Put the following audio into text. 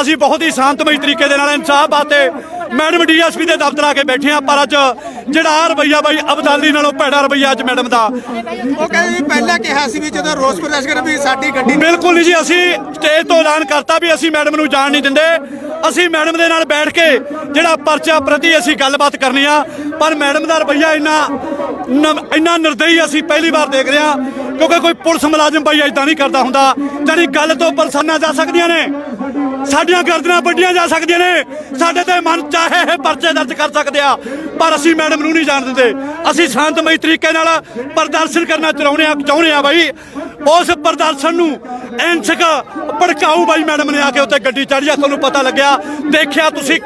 ਅਸੀਂ ਬਹੁਤ ਹੀ ਸ਼ਾਂਤਮਈ ਤਰੀਕੇ ਦੇ ਨਾਲ ਇਨਸਾਫ ਬਾਤੇ ਮੈਡਮ ਡੀਐਸਪੀ ਦੇ ਦਫ਼ਤਰ ਆ ਕੇ ਬੈਠੇ ਆ ਪਰ ਅੱਜ ਜਿਹੜਾ ਆਹ ਰਵੱਈਆ ਬਾਈ ਅਬਦਾਲੀ ਨਾਲੋਂ ਭੈੜਾ ਰਵੱਈਆ ਅੱਜ ਮੈਡਮ ਦਾ। ਉਹ ਕਹਿੰਦੇ ਪਹਿਲਾਂ ਕਿਹਾ ਸੀ ਵੀ ਜਦੋਂ ਰੋਸ ਪ੍ਰਦਰਸ਼ਨ ਕਰ ਵੀ ਸਾਡੀ ਗੱਡੀ ਬਿਲਕੁਲ ਨਹੀਂ ਜੀ ਅਸੀਂ ਸਟੇਜ ਤੋਂ ਐਲਾਨ ਕਰਤਾ ਵੀ ਅਸੀਂ ਮੈਡਮ ਨੂੰ ਜਾਣ ਨਹੀਂ ਦਿੰਦੇ। ਅਸੀਂ ਮੈਡਮ ਦੇ ਨਾਲ ਬੈਠ ਕੇ ਜਿਹੜਾ ਪਰਚਾ ਪ੍ਰਤੀ ਅਸੀਂ ਗੱਲਬਾਤ ਕਰਨੀ ਆ ਪਰ ਮੈਡਮ ਦਾ ਰਵੱਈਆ ਇੰਨਾ ਇੰਨਾ ਨਿਰਦਈ ਅਸੀਂ ਪਹਿਲੀ ਵਾਰ ਦੇਖ ਰਹੇ ਹਾਂ, ਕਿਉਂਕਿ ਕੋਈ ਪੁਲਿਸ ਮੁਲਾਜ਼ਮ ਬਾਈ ਇਦਾਂ ਨਹੀਂ ਕਰਦਾ ਹੁੰਦਾ। ਜਿਹੜੀ ਗੱਲ ਤੋਂ ਪਰਸਾਨਾ ਜਾ ਸਕਦੀਆਂ ਨੇ, ਸਾਡੀਆਂ ਗਰਦਨਾਂ ਵੱਡੀਆਂ ਜਾ ਸਕਦੀਆਂ ਨੇ, ਸਾਡੇ ਤੇ ਮਨ ਚਾਹੇ ਇਹ ਪਰਚੇ ਦਰਜ ਕਰ ਸਕਦੇ ਆ, ਪਰ ਅਸੀਂ ਮੈਡਮ ਨੂੰ ਨਹੀਂ ਜਾਣ ਦਿੰਦੇ। ਅਸੀਂ ਸ਼ਾਂਤਮਈ ਤਰੀਕੇ ਨਾਲ ਪ੍ਰਦਰਸ਼ਨ ਕਰਨਾ ਚਾਹੁੰਦੇ ਆ ਚਾਹੁੰਦੇ ਆ ਬਾਈ। ਉਸ ਪ੍ਰਦਰਸ਼ਨ ਨੂੰ ਐਂਸਕ ਭੜਕਾਊ ਬਾਈ ਮੈਡਮ ਨੇ ਆ ਕੇ ਉੱਤੇ ਗੱਡੀ ਚੜ੍ਹੀ ਆ, ਤੁਹਾਨੂੰ ਪਤਾ ਲੱਗਿਆ। ਦੇਖਿਆ ਤੁਸੀਂ